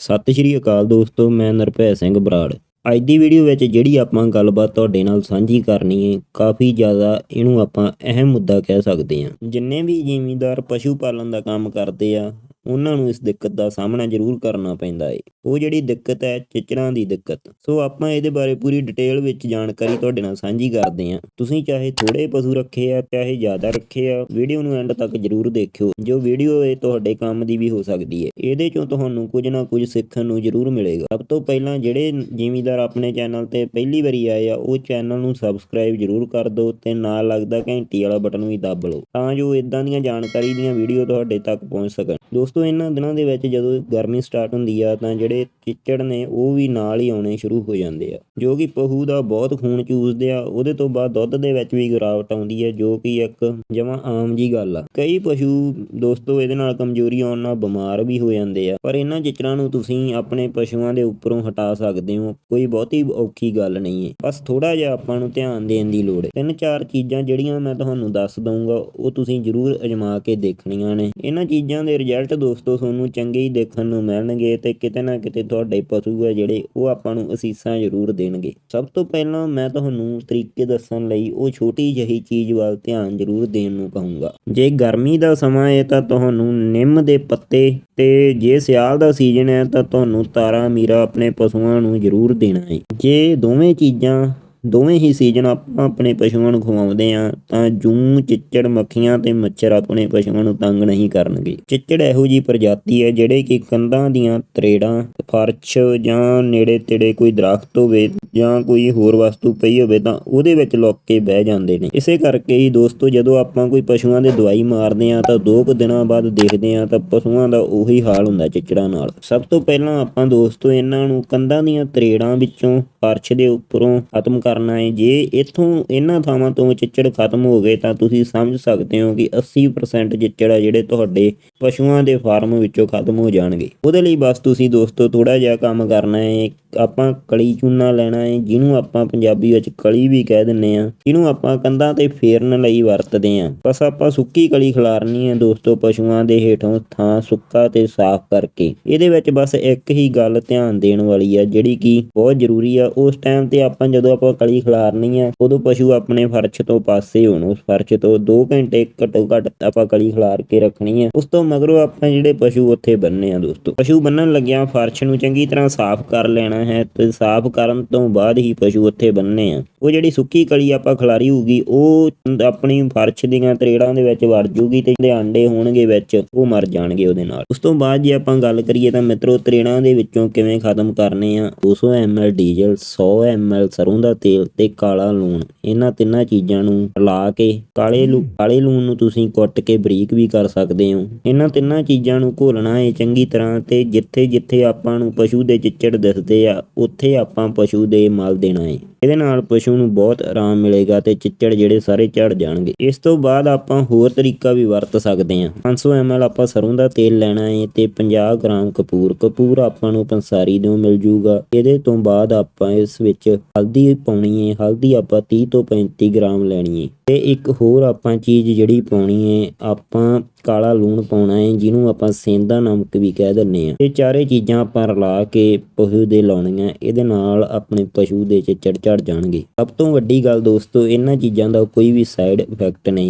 ਸਤਿ ਸ਼੍ਰੀ ਅਕਾਲ ਦੋਸਤੋ, ਮੈਂ ਨਿਰਭੈ ਸਿੰਘ ਬਰਾੜ। ਅੱਜ ਦੀ ਵੀਡੀਓ ਵਿੱਚ ਜਿਹੜੀ ਆਪਾਂ ਗੱਲਬਾਤ ਤੁਹਾਡੇ ਨਾਲ ਸਾਂਝੀ ਕਰਨੀ ਹੈ, ਕਾਫੀ ਜ਼ਿਆਦਾ ਇਹਨੂੰ ਆਪਾਂ ਅਹਿਮ ਮੁੱਦਾ ਕਹਿ ਸਕਦੇ ਹਾਂ। ਜਿੰਨੇ ਵੀ ਜ਼ਿਮੀਂਦਾਰ ਪਸ਼ੂ ਪਾਲਣ ਦਾ ਕੰਮ ਕਰਦੇ ਆ ਉਹਨਾਂ ਨੂੰ ਇਸ ਦਿੱਕਤ ਦਾ ਸਾਹਮਣਾ ਜ਼ਰੂਰ ਕਰਨਾ ਪੈਂਦਾ ਏ। ਉਹ ਜਿਹੜੀ ਦਿੱਕਤ ਹੈ, ਚਿਚੜਾਂ ਦੀ ਦਿੱਕਤ। ਸੋ ਆਪਾਂ ਇਹਦੇ ਬਾਰੇ ਪੂਰੀ ਡਿਟੇਲ ਵਿੱਚ ਜਾਣਕਾਰੀ ਤੁਹਾਡੇ ਨਾਲ ਸਾਂਝੀ ਕਰਦੇ ਹਾਂ। ਤੁਸੀਂ ਚਾਹੇ ਥੋੜੇ ਪਸ਼ੂ ਰੱਖੇ ਆ, ਚਾਹੇ ਜ਼ਿਆਦਾ ਰੱਖੇ ਆ, ਵੀਡੀਓ ਨੂੰ ਐਂਡ ਤੱਕ ਜ਼ਰੂਰ ਦੇਖਿਓ। ਜੋ ਵੀਡੀਓ ਹੈ ਤੁਹਾਡੇ ਕੰਮ ਦੀ ਵੀ ਹੋ ਸਕਦੀ ਹੈ ਇਹਦੇ ਚੋਂ ਤੁਹਾਨੂੰ ਕੁਝ ਨਾ ਕੁਝ ਸਿੱਖਣ ਨੂੰ ਜ਼ਰੂਰ ਮਿਲੇਗਾ। ਸਭ ਤੋਂ ਪਹਿਲਾਂ ਜਿਹੜੇ ਜ਼ਿਮੀਂਦਾਰ ਆਪਣੇ ਚੈਨਲ ਤੇ ਪਹਿਲੀ ਵਾਰੀ ਆਏ ਆ, ਉਹ ਚੈਨਲ ਨੂੰ ਸਬਸਕ੍ਰਾਈਬ ਜ਼ਰੂਰ ਕਰ ਦਿਓ ਤੇ ਨਾਲ ਲੱਗਦਾ ਘੰਟੀ ਵਾਲਾ ਬਟਨ ਵੀ ਦੱਬ ਲਓ। ਤਾਂ ਜੋ ਇਦਾਂ ਦੀਆਂ ਜਾਣਕਾਰੀ ਦੀਆਂ ਵੀਡੀਓ ਤੁਹਾਡੇ ਤੱਕ ਪਹੁੰਚ ਸਕਣ। ਦੋਸਤੋ ਇਹਨਾਂ ਦਿਨਾਂ ਦੇ ਵਿੱਚ ਜਦੋਂ ਗਰਮੀ ਸਟਾਰਟ ਹੁੰਦੀ ਆ, ਤਾਂ ਜਿਹੜੇ ਚਿੱਚੜ ਨੇ ਉਹ ਵੀ ਨਾਲ ਹੀ ਆਉਣੇ ਸ਼ੁਰੂ ਹੋ ਜਾਂਦੇ ਆ। ਜੋ ਕਿ ਪਹੂ ਦਾ ਬਹੁਤ ਖੂਨ ਚੂਸਦੇ ਆ, ਉਹਦੇ ਤੋਂ ਬਾਅਦ ਦੁੱਧ ਦੇ ਵਿੱਚ ਵੀ ਗਿਰਾਵਟ ਆਉਂਦੀ ਹੈ ਜੋ ਕਿ ਇੱਕ ਜਮਾਂ ਆਮ ਜੀ ਗੱਲ ਆ। ਕਈ ਪਸ਼ੂ ਦੋਸਤੋ, ਇਹਦੇ ਨਾਲ ਕਮਜ਼ੋਰੀ ਆਉਣ ਨਾਲ ਬਿਮਾਰ ਵੀ ਹੋ ਜਾਂਦੇ ਆ। ਪਰ ਇਹਨਾਂ ਚਿੱਚੜਾਂ ਨੂੰ ਤੁਸੀਂ ਆਪਣੇ ਪਸ਼ੂਆਂ ਦੇ ਉੱਪਰੋਂ ਹਟਾ ਸਕਦੇ ਹੋ, ਕੋਈ ਬਹੁਤੀ ਔਖੀ ਗੱਲ ਨਹੀਂ ਹੈ ਬਸ ਥੋੜਾ ਜਿਹਾ ਆਪਾਂ ਨੂੰ ਧਿਆਨ ਦੇਣ ਦੀ ਲੋੜ ਹੈ ਤਿੰਨ ਚਾਰ ਚੀਜ਼ਾਂ ਜਿਹੜੀਆਂ ਮੈਂ ਤੁਹਾਨੂੰ ਦੱਸ ਦਊਂਗਾ, ਉਹ ਤੁਸੀਂ ਜ਼ਰੂਰ ਅਜਮਾ ਕੇ ਦੇਖਣੀਆਂ ਨੇ। ਇਹਨਾਂ ਚੀਜ਼ਾਂ ਦੇ ਰਿਜ਼ਲਟ ਦੋਸਤੋ, ਤੁਹਾਨੂੰ ਚੰਗੇ ਹੀ ਦੇਖਣ ਨੂੰ ਮਿਲਣਗੇ ਤੇ ਕਿਤੇ ਨਾ ਕਿਤੇ ਤੁਹਾਡੇ ਪਸ਼ੂ ਹੈ ਜਿਹੜੇ, ਉਹ ਆਪਾਂ ਨੂੰ ਅਸੀਸਾਂ ਜ਼ਰੂਰ ਦੇਣਗੇ। ਸਭ ਤੋਂ ਪਹਿਲਾਂ ਮੈਂ ਤੁਹਾਨੂੰ ਤਰੀਕੇ ਦੱਸਣ ਲਈ ਉਹ ਛੋਟੀ ਜਿਹੀ ਚੀਜ਼ ਵੱਲ ਧਿਆਨ ਜ਼ਰੂਰ ਦੇਣ ਨੂੰ ਕਹੂੰਗਾ। ਜੇ ਗਰਮੀ ਦਾ ਸਮਾਂ ਹੈ ਤਾਂ ਤੁਹਾਨੂੰ ਨਿੰਮ ਦੇ ਪੱਤੇ ਤੇ ਜੇ ਸਿਆਲ ਦਾ ਸੀਜ਼ਨ ਹੈ ਤਾਂ ਤੁਹਾਨੂੰ ਤਾਰਾ ਮੀਰਾ ਆਪਣੇ ਪਸ਼ੂਆਂ ਨੂੰ ਜ਼ਰੂਰ ਦੇਣਾ ਹੈ ਜੇ ਦੋਵੇਂ ਚੀਜ਼ਾਂ ਦੋਵੇਂ ਹੀ ਸੀਜ਼ਨ ਆਪਾਂ, ਆਪਣੇ ਪਸ਼ੂਆਂ ਨੂੰ ਖਵਾਉਂਦੇ ਆ, ਤਾਂ ਜੂੰ, ਚਿੱਚੜ, ਮੱਖੀਆਂ ਤੇ ਮੱਛਰ ਆਪਣੇ ਪਸ਼ੂਆਂ ਨੂੰ ਤੰਗ ਨਹੀਂ ਕਰਨਗੇ। ਚਿੱਚੜ ਇਹੋ ਜੀ ਪ੍ਰਜਾਤੀ ਹੈ ਜਿਹੜੇ ਕਿ ਕੰਧਾਂ ਦੀਆਂ ਤਰੇੜਾਂ, ਫਰਸ਼ ਜਾਂ ਨੇੜੇ ਤੇੜੇ ਕੋਈ ਦਰਖਤ ਹੋਵੇ ਜਾਂ ਕੋਈ ਹੋਰ ਵਸਤੂ ਪਈ ਹੋਵੇ ਤਾਂ ਉਹਦੇ ਵਿੱਚ ਲੁੱਕ ਕੇ ਬਹਿ ਜਾਂਦੇ ਨੇ। ਇਸੇ ਕਰਕੇ ਹੀ ਦੋਸਤੋ, ਜਦੋਂ ਆਪਾਂ ਕੋਈ ਪਸ਼ੂਆਂ ਦੇ ਦਵਾਈ ਮਾਰਦੇ ਆ ਤਾਂ ਦੋ ਕੁ ਦਿਨਾਂ ਬਾਅਦ ਦੇਖਦੇ ਆ ਤਾਂ ਪਸ਼ੂਆਂ ਦਾ ਉਹੀ ਹਾਲ ਹੁੰਦਾ ਚਿੱਚੜਾਂ ਨਾਲ। ਸਭ ਤੋਂ ਪਹਿਲਾਂ ਆਪਾਂ ਦੋਸਤੋ, ਇਹਨਾਂ ਨੂੰ ਕੰਧਾਂ ਦੀਆਂ ਤਰੇੜਾਂ ਵਿੱਚੋਂ ਫਰਸ਼ ਦੇ ਉੱਪਰੋਂ ਖਤਮ ਕਰਨਾ ਹੈ ਜੇ ਇੱਥੋਂ ਇਹਨਾਂ ਥਾਵਾਂ ਤੋਂ ਚਿੱਚੜ ਖਤਮ ਹੋ ਗਏ ਤਾਂ ਤੁਸੀਂ ਸਮਝ ਸਕਦੇ ਹੋ ਕਿ 80% ਚਿੱਚੜ ਆ ਜਿਹੜੇ ਤੁਹਾਡੇ ਪਸ਼ੂਆਂ ਦੇ ਫਾਰਮ ਵਿੱਚੋਂ ਖਤਮ ਹੋ ਜਾਣਗੇ। ਉਹਦੇ ਲਈ ਬਸ ਤੁਸੀਂ ਦੋਸਤੋ ਥੋੜਾ ਜਿਹਾ ਕੰਮ ਕਰਨਾ ਹੈ ਆਪਾਂ ਕਲੀ ਚੂਨਾ ਲੈਣਾ ਹੈ ਜਿਹਨੂੰ ਆਪਾਂ ਪੰਜਾਬੀ ਵਿੱਚ ਕਲੀ ਵੀ ਕਹਿ ਦਿੰਨੇ ਆ। ਇਹਨੂੰ ਆਪਾਂ ਕੰਧਾਂ ਤੇ ਫੇਰਨ ਲਈ ਵਰਤਦੇ ਆ। ਬਸ ਆਪਾਂ ਸੁੱਕੀ ਕਲੀ ਖਿਲਾਰਨੀ ਹੈ ਦੋਸਤੋ ਪਸ਼ੂਆਂ ਦੇ ਹੇਠੋਂ ਥਾਂ ਸੁੱਕਾ ਤੇ ਸਾਫ਼ ਕਰਕੇ। ਇਹਦੇ ਵਿੱਚ ਬਸ ਇੱਕ ਹੀ ਗੱਲ ਧਿਆਨ ਦੇਣ ਵਾਲੀ ਆ, ਜਿਹੜੀ ਕਿ ਬਹੁਤ ਜ਼ਰੂਰੀ ਆ। ਉਸ ਟਾਈਮ ਤੇ ਆਪਾਂ ਜਦੋਂ ਆਪਾਂ ਕਲੀ ਖਿਲਾਰਨੀ ਹੈ ਉਦੋਂ ਪਸ਼ੂ ਆਪਣੇ ਫਰਸ਼ ਤੋਂ ਪਾਸੇ ਹੋਣ। ਉਸ ਫਰਸ਼ ਤੋਂ 2 ਘੰਟੇ ਘੱਟੋ ਘੱਟ ਆਪਾਂ ਕਲੀ ਖਿਲਾਰ ਕੇ ਰੱਖਣੀ ਹੈ ਉਸ ਤੋਂ ਮਗਰੋਂ ਆਪਾਂ ਜਿਹੜੇ ਪਸ਼ੂ ਉੱਥੇ ਬੰਨਨੇ ਆ ਦੋਸਤੋ। ਪਸ਼ੂ ਬੰਨਣ ਲੱਗਿਆਂ ਫਰਸ਼ ਨੂੰ ਚੰਗੀ ਤਰ੍ਹਾਂ ਸਾਫ਼ ਕਰ ਲੈਣਾ ਹੈ ਤੇ ਸਾਫ਼ ਕਰਨ ਤੋਂ ਬਾਅਦ ਹੀ ਪਸ਼ੂ ਉੱਥੇ ਬੰਨਨੇ ਆ। ਉਹ ਜਿਹੜੀ ਸੁੱਕੀ ਕਲੀ ਆਪਾਂ ਖਿਲਾਰੀ ਹੋਊਗੀ, ਉਹ ਆਪਣੀ ਫਰਸ਼ ਦੀਆਂ ਤਰੇੜਾਂ ਦੇ ਵਿੱਚ ਵੜ ਜੂਗੀ ਤੇ ਜਿਹੜੇ ਆਂਡੇ ਹੋਣਗੇ ਵਿੱਚ, ਉਹ ਮਰ ਜਾਣਗੇ ਉਹਦੇ ਨਾਲ। ਉਸ ਤੋਂ ਬਾਅਦ ਜੇ ਆਪਾਂ ਗੱਲ ਕਰੀਏ ਤਾਂ ਮਿੱਤਰੋ, ਤਰੇੜਾਂ ਦੇ ਵਿੱਚੋਂ ਕਿਵੇਂ ਖਤਮ ਕਰਨੇ ਆ? 200 ml ਡੀਜ਼ਲ 100 ml ਸਰੋਂ ਦਾ ਤੇਲ ਤੇਲ ਤੇ ਕਾਲਾ ਲੂਣ। ਇਹਨਾਂ ਤਿੰਨਾਂ ਚੀਜ਼ਾਂ ਨੂੰ ਲਾ ਕੇ ਕਾਲੇ ਲੂ, ਕਾਲੇ ਲੂਣ ਨੂੰ ਤੁਸੀਂ ਕੁੱਟ ਕੇ ਬਰੀਕ ਵੀ ਕਰ ਸਕਦੇ ਹੋ। ਇਹਨਾਂ ਤਿੰਨਾਂ ਚੀਜ਼ਾਂ ਨੂੰ ਘੋਲਣਾ ਹੈ ਚੰਗੀ ਤਰ੍ਹਾਂ ਤੇ ਜਿੱਥੇ ਜਿੱਥੇ ਆਪਾਂ ਨੂੰ ਪਸ਼ੂ ਦੇ ਚਿੱਚੜ ਦਿਸਦੇ ਆ, ਉੱਥੇ ਆਪਾਂ ਪਸ਼ੂ ਦੇ ਮਲ ਦੇਣਾ ਹੈ ਇਹਦੇ ਨਾਲ ਪਸ਼ੂ ਨੂੰ ਬਹੁਤ ਆਰਾਮ ਮਿਲੇਗਾ ਤੇ ਚਿੱਚੜ ਜਿਹੜੇ ਸਾਰੇ ਝੜ ਜਾਣਗੇ। ਇਸ ਤੋਂ ਬਾਅਦ ਆਪਾਂ ਹੋਰ ਤਰੀਕਾ ਵੀ ਵਰਤ ਸਕਦੇ ਹਾਂ। 500 ml ਆਪਾਂ ਸਰੋਂ ਦਾ ਤੇਲ ਲੈਣਾ ਹੈ ਤੇ 50 ਗ੍ਰਾਮ ਕਪੂਰ। ਕਪੂਰ ਆਪਾਂ ਨੂੰ ਪੰਸਾਰੀ ਤੋਂ ਮਿਲ ਜੂਗਾ। ਇਹਦੇ ਤੋਂ ਬਾਅਦ ਆਪਾਂ ਇਸ ਵਿੱਚ ਹਲਦੀ ਪਾਉਣੀ ਹੈ। ਹਲਦੀ ਆਪਾਂ 30 ਤੋਂ 35 ਗ੍ਰਾਮ ਲੈਣੀ ਹੈ। ਤੇ ਇੱਕ ਹੋਰ ਆਪਾਂ ਚੀਜ਼ ਜਿਹੜੀ ਪਾਉਣੀ ਹੈ, ਆਪਾਂ ਕਾਲਾ ਲੂਣ ਪਾਉਣਾ ਹੈ, ਜਿਹਨੂੰ ਆਪਾਂ ਸੇਂਦਾ ਨਮਕ ਵੀ ਕਹਿ ਦਿੰਨੇ ਆ ਇਹ ਚਾਰੇ ਚੀਜ਼ਾਂ ਆਪਾਂ ਰਲਾ ਕੇ ਪਸ਼ੂ ਦੇ ਲਾਉਣੀਆਂ, ਇਹਦੇ ਨਾਲ ਆਪਣੇ ਪਸ਼ੂ ਦੇ ਚਿੱਚੜ ਝੜ ਜਾਣਗੇ। ਸਭ ਤੋਂ ਵੱਡੀ ਗੱਲ ਦੋਸਤੋ, ਇਹਨਾਂ ਚੀਜ਼ਾਂ ਦਾ ਕੋਈ ਵੀ ਸਾਈਡ ਇਫੈਕਟ ਨਹੀਂ।